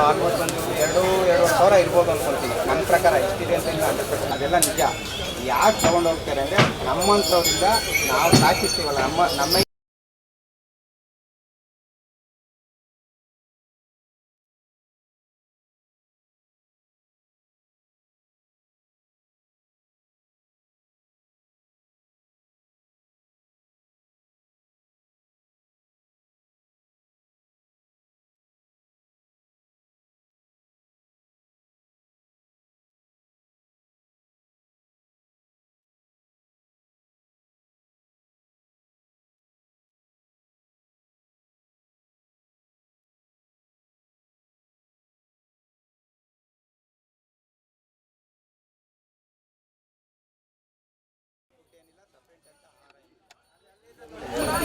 Almost ಒಂದು ಎರಡು ಸಾವಿರ ಇರ್ಬೋದು ಅನ್ಕೊಂತೀನಿ ನನ್ನ ಪ್ರಕಾರ ಎಕ್ಸ್ಪೀರಿಯನ್ಸ್ ಇಲ್ಲ ಪರ್ಸೆಂಟ್ ಅದೆಲ್ಲ ನಿಜ. ಯಾಕೆ ತೊಗೊಂಡು ಹೋಗ್ತಾರೆ ಅಂದರೆ ನಮ್ಮಂಥವ್ರಿಂದ ನಾವು ಸಾಕಿಸ್ತೀವಲ್ಲ ನಮ್ಮ ನಮ್ಮ